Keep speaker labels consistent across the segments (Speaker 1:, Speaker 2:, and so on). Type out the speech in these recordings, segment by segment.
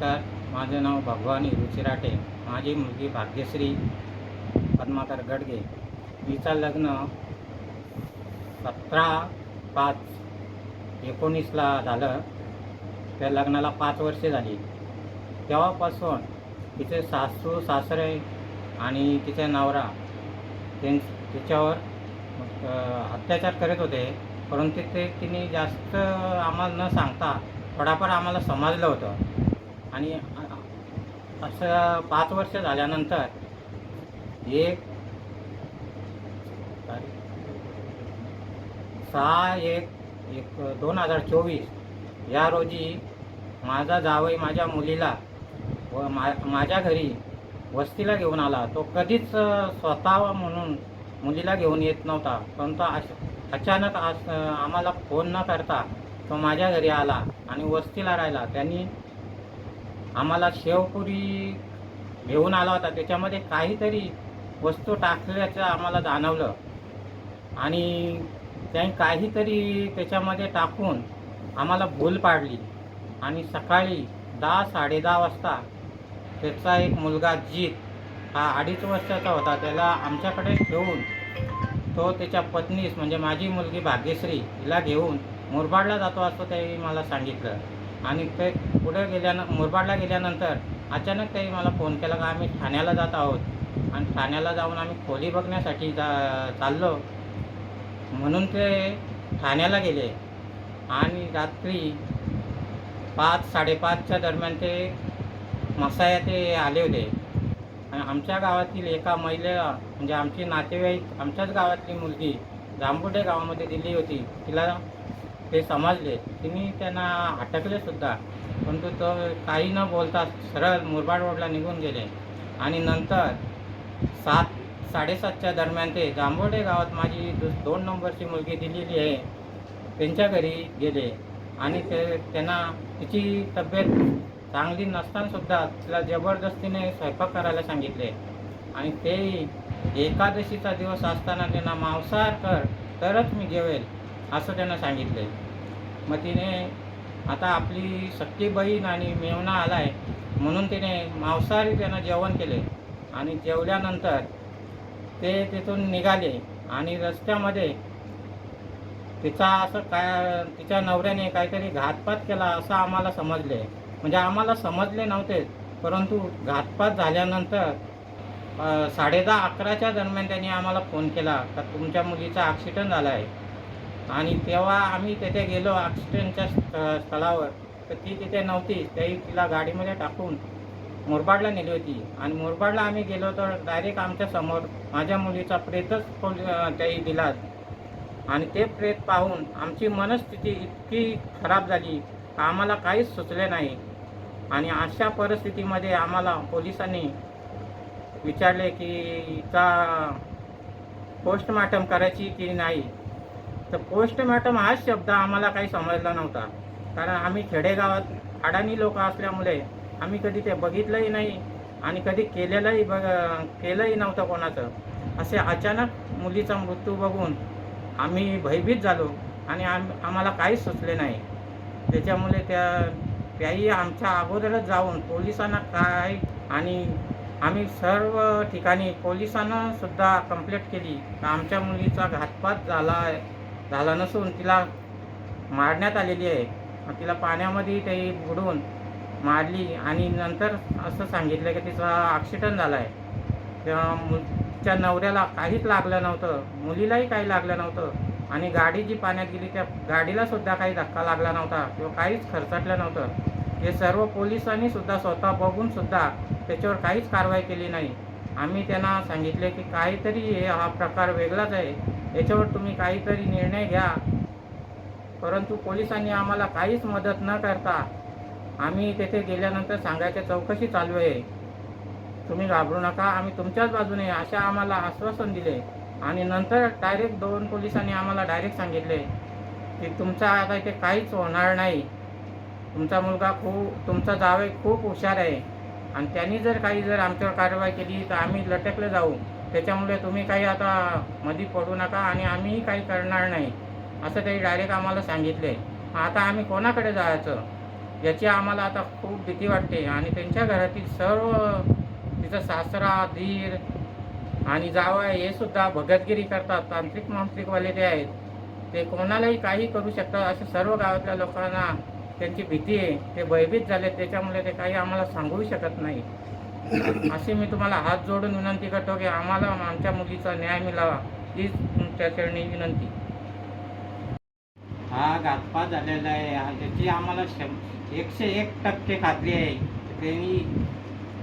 Speaker 1: नमस्कार. माझं नाव भगवानी रुचिराटे. माझी मुलगी भाग्यश्री पद्माकर गडगे. तिचं लग्न सतरा पाच एकोणीसला झालं. त्या लग्नाला पाच वर्षे झाली. तेव्हापासून तिचे सासू सासरे आणि तिचा नवरा त्यां तिच्यावर अत्याचार करत होते. परंतु ते तिने जास्त आम्हाला न सांगता थोडाफार आम्हाला समजलं होतं. आणि असं पाच वर्ष झाल्यानंतर एक सहा एक एक दोन हजार चोवीस या रोजी माझा जावई माझ्या मुलीला व मा माझ्या घरी वस्तीला घेऊन आला. तो कधीच स्वतः म्हणून मुलीला घेऊन येत नव्हता. परंतु अश अचानक आम्हाला फोन न करता तो माझ्या घरी आला आणि वस्तीला राहिला. त्यांनी आम्हाला शेवपुरी घेऊन आला होता. त्याच्यामध्ये काहीतरी वस्तू टाकल्याचं आम्हाला जाणवलं. आणि त्यांनी काहीतरी त्याच्यामध्ये टाकून आम्हाला भूल पाडली. आणि सकाळी दहा साडेदहा वाजता त्याचा एक मुलगा जीत हा अडीच वर्षाचा होता. त्याला आमच्याकडे ठेवून तो त्याच्या पत्नीस म्हणजे माझी मुलगी भाग्यश्री हिला घेऊन मुरबाडला जातो असं त्यांनी मला सांगितलं. आणि ते पुढे गेल्यानं मुरबाडला गेल्यानंतर अचानक त्यांनी मला फोन केला का आम्ही ठाण्याला जात आहोत. आणि ठाण्याला जाऊन आम्ही खोली बघण्यासाठी जा चाललो. म्हणून ते ठाण्याला गेले. आणि रात्री पाच साडेपाचच्या दरम्यान ते मसाया ते आले होते. आणि आमच्या गावातील एका महिलेला म्हणजे आमची नातेवाईक आमच्याच गावातली मुलगी जांबुडे गावामध्ये दिली होती. तिला ते समजले. तिने त्यांना अटकले सुद्धा. परंतु तो काही न बोलता सरळ मुरबाड रोडला निघून गेले. आणि नंतर सात साडेसातच्या दरम्यान ते जांभोडे गावात माझी दोन नंबरची मुलगी दिलेली आहे. त्यांच्या घरी गेले. आणि ते त्यांना तिची तब्येत चांगली नसतानासुद्धा तिला जबरदस्तीने स्वयंपाक करायला सांगितले. आणि ते एकादशीचा दिवस असताना त्यांना मांसाहार कर तरच मी जेवेल. असं त्यांना सांगितले मग तिने आता आपली सख्खी बहीण आणि मेवणा आलाय म्हणून तिने मांसाहारी त्यांना जेवण केले आणि जेवल्यानंतर ते तिथून निघाले आणि रस्त्यामध्ये तिचा असं काय तिच्या नवऱ्याने काहीतरी घातपात केला असं आम्हाला समजले. म्हणजे आम्हाला समजले नव्हते परंतु घातपात झाल्यानंतर साडेदहा अकराच्या दरम्यान त्यांनी आम्हाला फोन केला का तुमच्या मुलीचा ॲक्सिडंट झाला आहे आणि तेव्हा आम्ही तिथे गेलो ॲक्सिडेंटच्या स्थ- स्थळावर. तर ती तिथे नव्हती. त्याही तिला गाडीमध्ये टाकून मुरबाडला नेली होती. आणि मुरबाडला आम्ही गेलो तर डायरेक्ट आमच्यासमोर माझ्या मुलीचा प्रेतच पोल- त्याही दिला. आणि ते प्रेत पाहून आमची मनस्थिती इतकी खराब झाली आम्हाला काहीच सुचले नाही. आणि अशा परिस्थितीमध्ये आम्हाला पोलिसांनी विचारले की हिचा पोस्टमार्टम करायची की नाही? तर पोस्टमॅटम हा शब्द आम्हाला काही समजला नव्हता. कारण आम्ही खेडेगावात अडाणी लोक असल्यामुळे आम्ही कधी ते बघितलंही नाही आणि कधी केलेलंही बघ केलंही नव्हतं कोणाचं. असे अचानक मुलीचा मृत्यू बघून आम्ही भयभीत झालो आणि आम आम्हाला काहीच सुचले नाही. त्याच्यामुळे त्या त्याही आमच्या अगोदरच जाऊन पोलिसांना काय आणि आम्ही सर्व ठिकाणी पोलिसांना सुद्धा कंप्लेंट केली. आमच्या मुलीचा घातपात झाला आहे झाला नसून तिला मारण्यात आलेली आहे. तिला पाण्यामध्ये ते बुडून मारली आणि नंतर असं सांगितलं की तिचा ॲक्सिडंट झाला आहे तेव्हा तिच्या नवऱ्याला काहीच लागलं नव्हतं. मुलीलाही काही लागलं नव्हतं. आणि गाडी जी पाण्यात गेली त्या गाडीला सुद्धा काही धक्का लागला नव्हता. किंवा काहीच खर्चाटलं नव्हतं. हे सर्व पोलिसांनी सुद्धा स्वतः बघून सुद्धा त्याच्यावर काहीच कारवाई केली नाही. आम्ही त्यांना सांगितले की काहीतरी हे हा प्रकार वेगळाच आहे. याच्यावर तुम्ही काहीतरी निर्णय घ्या. परंतु पोलिसांनी आम्हाला काहीच मदत न करता आम्ही तेथे गेल्यानंतर सांगायच्या चौकशी चालू आहे. तुम्ही घाबरू नका आम्ही तुमच्याच बाजूने अशा आम्हाला आश्वासन दिले. आणि नंतर डायरेक्ट दोन पोलिसांनी आम्हाला डायरेक्ट सांगितले की तुमचा आता इथे काहीच होणार नाही. तुमचा मुलगा खूप तुमचा जावे खूप हुशार आहे. आणि त्यांनी जर काही जर आमच्यावर कारवाई केली तर आम्ही लटकले जाऊ. त्याच्यामुळे तुम्ही काही आता मधी पडू नका आणि आम्हीही काही करणार नाही असं त्यांनी डायरेक्ट आम्हाला सांगितले. आता आम्ही कोणाकडे जायचं? याची आम्हाला आता खूप भीती वाटते आणि त्यांच्या घरातील सर्व तिचा सासरा धीर आणि जावा हे सुद्धा भगतगिरी करतात. तांत्रिक मांत्रिकवाले ते आहेत. ते कोणालाही काही करू शकतात असे सर्व गावातल्या लोकांना त्यांची भीती आहे ते भयभीत झाले त्याच्यामुळे ते काही आम्हाला सांगू शकत नाही. अशी मी तुम्हाला हात जोडून विनंती करतो की आम्हाला आमच्या मुलीचा न्याय मिळावा हीच तुमच्या चरणी विनंती. हा घातपात झालेला आहे. याची त्याची आम्हाला शं एकशे एक टक्के खात्री आहे. त्यांनी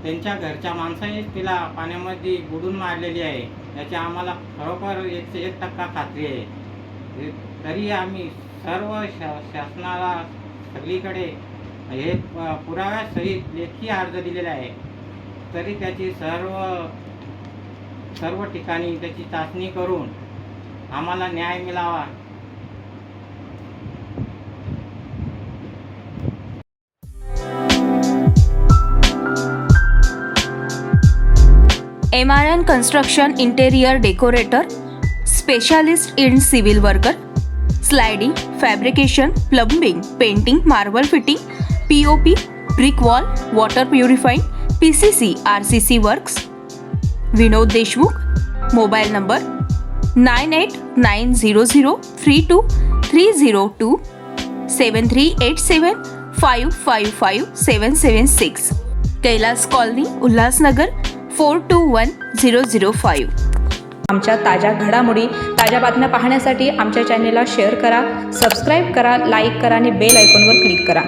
Speaker 1: त्यांच्या घरच्या माणसानेच तिला पाण्यामध्ये बुडून मारलेली आहे. याची आम्हाला खरोखर एकशे एक टक्का खात्री आहे. तरी आम्ही सर्व शा शासनाला सगळीकडे हे पुराव्यासहित लेखी अर्ज दिलेला आहे तरी त्याची सर्व सर्व ठिकाणी त्याची चाचणी करून आम्हाला न्याय मिळावा.
Speaker 2: M R N construction interior decorator specialist in civil worker sliding fabrication plumbing painting marble fitting P O P brick wall water purifying P C C R C C works. Vinod Deshmukh mobile number nine eight nine zero zero three two three zero two seven three eight seven five five five seven seven six. Kailas colony Ulhasnagar four two one zero zero five.
Speaker 3: आमच्या ताज्या घडामोडी ताज्या बातम्या पाहण्यासाठी आमच्या चॅनेलला share करा subscribe करा लाईक करा आणि बेल आयकॉनवर क्लिक करा.